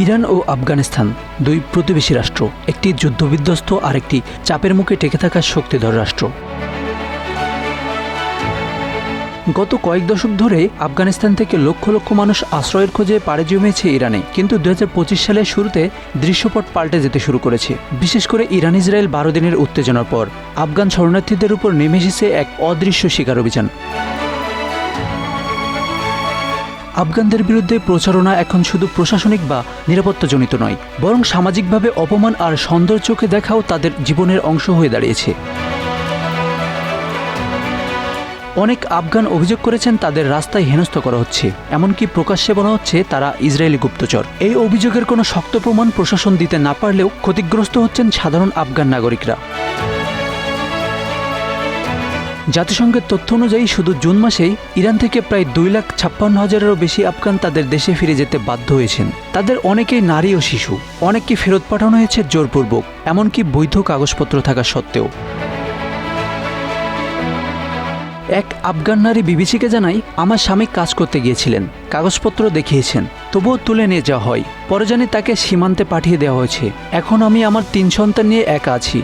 Iran ও আফগানিস্তান, দুই প্রতিবেশী রাষ্ট্র, একটি যুদ্ধবিধ্বস্ত আর একটি চাপের মুখে টেকে থাকা শক্তিধর রাষ্ট্র। গত কয়েক দশক ধরে আফগানিস্তান থেকে লক্ষ লক্ষ মানুষ আশ্রয়ের খোঁজে পাড়ে জমিয়েছে ইরানে, কিন্তু দু হাজার পঁচিশ সালের শুরুতে দৃশ্যপট পাল্টে যেতে শুরু করেছে। বিশেষ করে ইরান ইসরায়েল বারো দিনের উত্তেজনার পর, আফগান শরণার্থীদের উপর নেমে এসেছে এক অদৃশ্য শিকার অভিযান। আফগানদের বিরুদ্ধে প্রচারণা এখন শুধু প্রশাসনিক বা নিরাপত্তাজনিত নয়, বরং সামাজিকভাবে অপমান আর সন্দর চোখে দেখাও তাদের জীবনের অংশ হয়ে দাঁড়িয়েছে। অনেক আফগান অভিযোগ করেছেন তাদের রাস্তায় হেনস্থ করা হচ্ছে, এমনকি প্রকাশ্যে বলা হচ্ছে তারা ইসরায়েলি গুপ্তচর। এই অভিযোগের কোনো শক্ত প্রমাণ প্রশাসন দিতে না পারলেও ক্ষতিগ্রস্ত হচ্ছেন সাধারণ আফগান নাগরিকরা। জাতিসংঘের তথ্য অনুযায়ী শুধু জুন মাসেই ইরান থেকে প্রায় দুই লাখ ছাপ্পান্ন হাজারেরও বেশি আফগান তাদের দেশে ফিরে যেতে বাধ্য হয়েছেন। তাদের অনেকেই নারী ও শিশু, অনেককে ফেরত পাঠানো হয়েছে জোরপূর্বক, এমনকি বৈধ কাগজপত্র থাকা সত্ত্বেও। এক আফগান নারী বিবিসিকে জানাই, আমার স্বামী কাজ করতে গিয়েছিলেন, কাগজপত্র দেখিয়েছেন, তবুও তুলে নিয়ে যাওয়া হয়। পরে জানি তাকে সীমান্তে পাঠিয়ে দেওয়া হয়েছে। এখন আমি আমার তিন সন্তান নিয়ে একা আছি।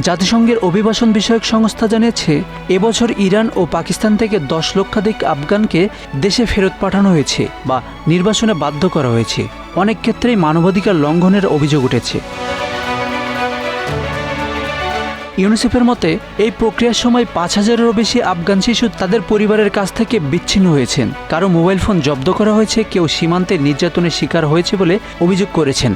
জাতিসংঘের অভিবাসন বিষয়ক সংস্থা জানিয়েছে, এবছর ইরান ও পাকিস্তান থেকে দশ লক্ষাধিক আফগানকে দেশে ফেরত পাঠানো হয়েছে বা নির্বাসনে বাধ্য করা হয়েছে। অনেক ক্ষেত্রেই মানবাধিকার লঙ্ঘনের অভিযোগ উঠেছে। ইউনিসেফের মতে, এই প্রক্রিয়ার সময় পাঁচ হাজারেরও বেশি আফগান শিশু তাদের পরিবারের কাছ থেকে বিচ্ছিন্ন হয়েছেন। কারও মোবাইল ফোন জব্দ করা হয়েছে, কেউ সীমান্তে নির্যাতনের শিকার হয়েছে বলে অভিযোগ করেছেন।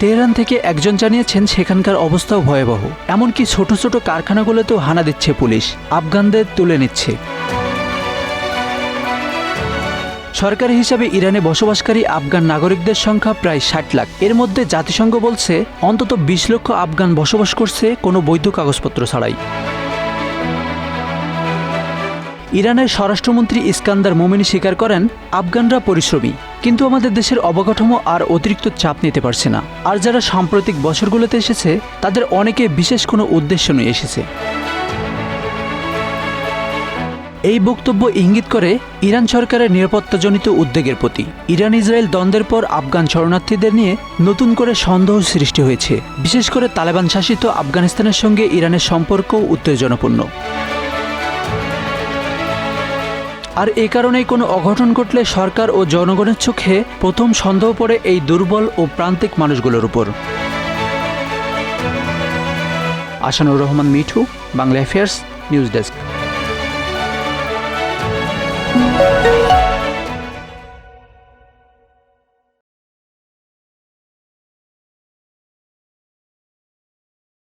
তেহরান থেকে একজন জানিয়েছেন সেখানকার অবস্থাও ভয়াবহ। এমনকি ছোট ছোট কারখানাগুলোতেও হানা দিচ্ছে পুলিশ। আফগানদের তুলে নিচ্ছে। সরকারি হিসাবে ইরানে বসবাসকারী আফগান নাগরিকদের সংখ্যা প্রায় ষাট লাখ। এর মধ্যে জাতিসংঘ বলছে, অন্তত বিশ লক্ষ আফগান বসবাস করছে কোনো বৈধ কাগজপত্র ছাড়াই। ইরানের স্বরাষ্ট্রমন্ত্রী ইস্কান্দার মোমিনি স্বীকার করেন, আফগানরা পরিশ্রমী। কিন্তু আমাদের দেশের অবকাঠামো আর অতিরিক্ত চাপ নিতে পারছে না। আর যারা সাম্প্রতিক বছরগুলোতে এসেছে, তাদের অনেকে বিশেষ কোনো উদ্দেশ্য নিয়ে এসেছে। এই বক্তব্য ইঙ্গিত করে ইরান সরকারের নিরাপত্তাজনিত উদ্বেগের প্রতি। ইরান ইসরায়েল দ্বন্দ্বের পর আফগান শরণার্থীদের নিয়ে নতুন করে সন্দেহ সৃষ্টি হয়েছে। বিশেষ করে তালেবান শাসিত আফগানিস্তানের সঙ্গে ইরানের সম্পর্ক উত্তেজনাপূর্ণ। আর এ কারণেই কোনো অঘটন ঘটলে সরকার ও জনগণের চোখে প্রথম সন্দেহ পড়ে এই দুর্বল ও প্রান্তিক মানুষগুলোর উপর। Asanur Rahman, Mithu, Bangla affairs news desk.